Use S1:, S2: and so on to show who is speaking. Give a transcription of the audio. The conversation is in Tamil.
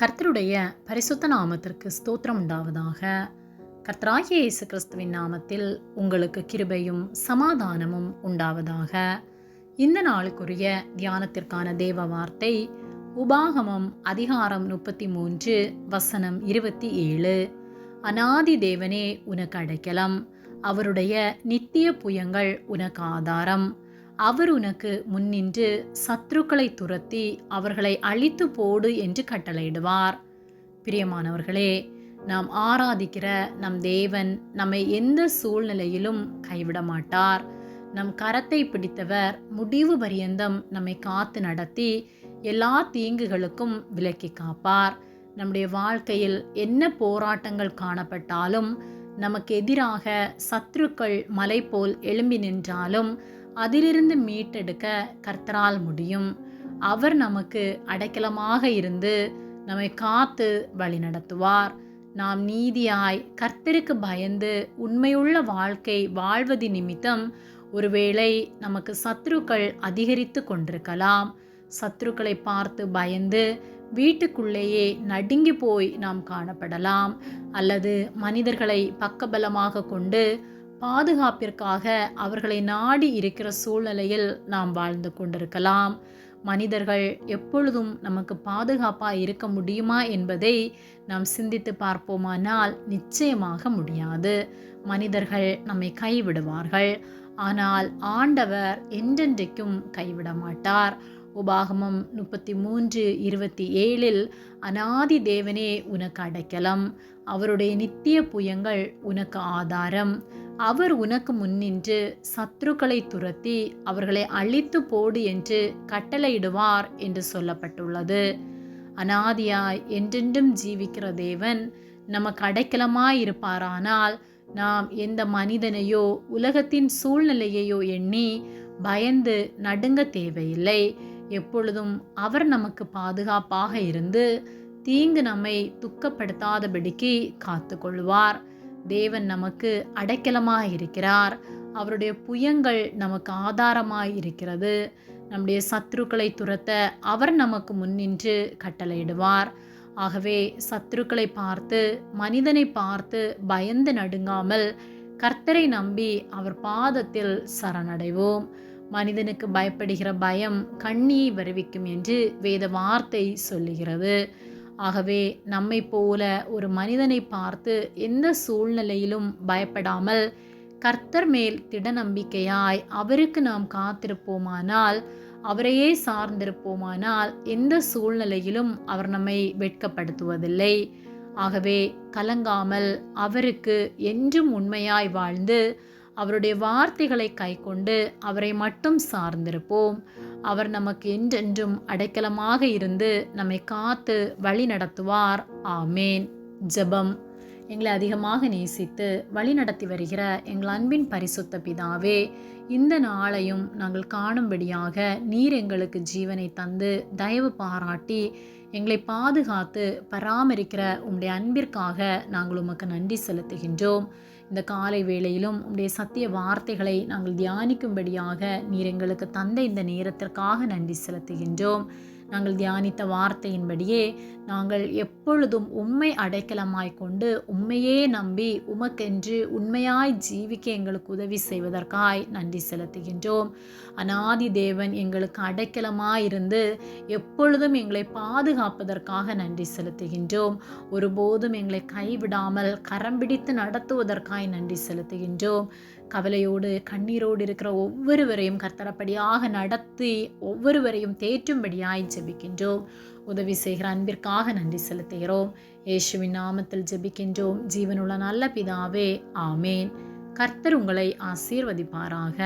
S1: கர்த்தருடைய பரிசுத்த நாமத்திற்கு ஸ்தோத்திரம் உண்டாவதாக. கர்த்தராகிய இயேசு கிறிஸ்துவின் நாமத்தில் உங்களுக்கு கிருபையும் சமாதானமும் உண்டாவதாக. இந்த நாளுக்குரிய தியானத்திற்கான தேவ வார்த்தை உபாகமம் அதிகாரம் முப்பத்தி மூன்று வசனம் இருபத்தி ஏழு. அனாதி தேவனே உனக்கு அடைக்கலம். அவருடைய நித்திய புயங்கள் உனக்கு ஆதாரம். அவர் உனக்கு முன்னின்று சத்ருக்களை துரத்தி அவர்களை அழித்து போடு என்று கட்டளையிடுவார். பிரியமானவர்களே நாம் ஆராதிக்கிற நம் தேவன் நம்மை எந்த சூழ்நிலையிலும் கைவிட மாட்டார். நம் கரத்தை பிடித்தவர் முடிவு பரியந்தம் நம்மை காத்து நடத்தி எல்லா தீங்குகளுக்கும் விலக்கி காப்பார். நம்முடைய வாழ்க்கையில் என்ன போராட்டங்கள் காணப்பட்டாலும் நமக்கு எதிராக சத்துருக்கள் மலை போல் எழும்பி நின்றாலும் அதிலிருந்து மீட்டெடுக்க கர்த்தரால் முடியும். அவர் நமக்கு அடைக்கலமாக இருந்து நம்மை காத்து வழி நடத்துவார். நாம் நீதியாய் கர்த்தருக்கு பயந்து உண்மையுள்ள வாழ்க்கை வாழ்வது நிமித்தம் ஒருவேளை நமக்கு சத்ருக்கள் அதிகரித்து கொண்டிருக்கலாம். சத்ருக்களை பார்த்து பயந்து வீட்டுக்குள்ளேயே நடுங்கி போய் நாம் காணப்படலாம். அல்லது மனிதர்களை பக்கபலமாக கொண்டு பாதுகாப்பிற்காக அவர்களை நாடி இருக்கிற சூழ்நிலையில் நாம் வாழ்ந்து கொண்டிருக்கலாம். மனிதர்கள் எப்பொழுதும் நமக்கு பாதுகாப்பாக இருக்க முடியுமா என்பதை நாம் சிந்தித்து பார்ப்போமானால் நிச்சயமாக முடியாது. மனிதர்கள் நம்மை கைவிடுவார்கள். ஆனால் ஆண்டவர் என்றென்றைக்கும் கைவிட மாட்டார். உபாகமம் முப்பத்தி மூன்று இருபத்தி ஏழில் அனாதி தேவனே உனக்கு அடைக்கலம். அவருடைய நித்திய புயங்கள் உனக்கு ஆதாரம். அவர் உனக்கு முன்னின்று சத்ருக்களை துரத்தி அவர்களை அழித்து போடு என்று கட்டளையிடுவார் என்று சொல்லப்பட்டுள்ளது. அனாதியாய் என்றென்றும் ஜீவிக்கிற தேவன் நமக்கு அடைக்கலமாய் இருப்பாரானால் நாம் எந்த மனிதனையோ உலகத்தின் சூழ்நிலையையோ எண்ணி பயந்து நடுங்க தேவையில்லை. எப்பொழுதும் அவர் நமக்கு பாதுகாப்பாக இருந்து தீங்கு நம்மை துக்கப்படுத்தாதபடிக்கு காத்து கொள்வார் தேவன் நமக்கு அடைக்கலமாக இருக்கிறார். அவருடைய புயங்கள் நமக்கு ஆதாரமாக இருக்கிறது. நம்முடைய சத்ருக்களை துரத்த அவர் நமக்கு முன்னின்று கட்டளையிடுவார். ஆகவே சத்ருக்களை பார்த்து மனிதனை பார்த்து பயந்து நடுங்காமல் கர்த்தரை நம்பி அவர் பாதத்தில் சரணடைவோம். மனிதனுக்கு பயப்படுகிற பயம் கண்ணியை வருவிக்கும் என்று வேத வார்த்தை சொல்லுகிறது. ஆகவே நம்மை போல ஒரு மனிதனை பார்த்து எந்த சூழ்நிலையிலும் பயப்படாமல் கர்த்தர் மேல் திட நம்பிக்கையாய் அவருக்கு நாம் காத்திருப்போமானால் அவரையே சார்ந்திருப்போமானால் எந்த சூழ்நிலையிலும் அவர் நம்மை வெட்கப்படுத்துவதில்லை. ஆகவே கலங்காமல் அவருக்கு என்றும் உண்மையாய் வாழ்ந்து அவருடைய வார்த்தைகளை கைக்கொண்டு அவரை மட்டும் சார்ந்திருப்போம். அவர் நமக்கு என்றென்றும் அடைக்கலமாக இருந்து நம்மை காத்து வழி நடத்துவார் ஆமேன். ஜெபம். எங்களை அதிகமாக நேசித்து வழிநடத்தி வருகிற எங்கள் அன்பின் பரிசுத்த பிதாவே இந்த நாளையும் நாங்கள் காணும்படியாக நீர் எங்களுக்கு ஜீவனை தந்து தயவு பாராட்டி எங்களை பாதுகாத்து பராமரிக்கிற உம்முடைய அன்பிற்காக நாங்கள் உமக்கு நன்றி செலுத்துகின்றோம். இந்த காலை வேளையிலும் உடைய சத்திய வார்த்தைகளை நாங்கள் தியானிக்கும்படியாக நீர் எங்களுக்கு தந்த இந்த நேரத்திற்காக நன்றி செலுத்துகின்றோம். நாங்கள் தியானித்த வார்த்தையின்படியே நாங்கள் எப்பொழுதும் உண்மை அடைக்கலமாய் கொண்டு உண்மையே நம்பி உமக்கென்று உண்மையாய் ஜீவிக்க எங்களுக்கு உதவி செய்வதற்காய் நன்றி செலுத்துகின்றோம். அனாதி தேவன் எங்களுக்கு அடைக்கலமாயிருந்து எப்பொழுதும் எங்களை பாதுகாப்பதற்காக நன்றி செலுத்துகின்றோம். ஒருபோதும் எங்களை கைவிடாமல் கரம் பிடித்து நடத்துவதற்காய் நன்றி செலுத்துகின்றோம். கவலையோடு கண்ணீரோடு இருக்கிற ஒவ்வொருவரையும் கர்த்தரப்படியாக நடத்தி ஒவ்வொருவரையும் தேற்றும்படியாய் ஜெபிக்கின்றோம். உதவி செய்கிற அன்பிற்காக நன்றி செலுத்துகிறோம். இயேசுவின் நாமத்தில் ஜெபிக்கின்றோம். ஜீவனுள்ள நல்ல பிதாவே ஆமேன். கர்த்தர் உங்களை ஆசீர்வதிப்பாராக.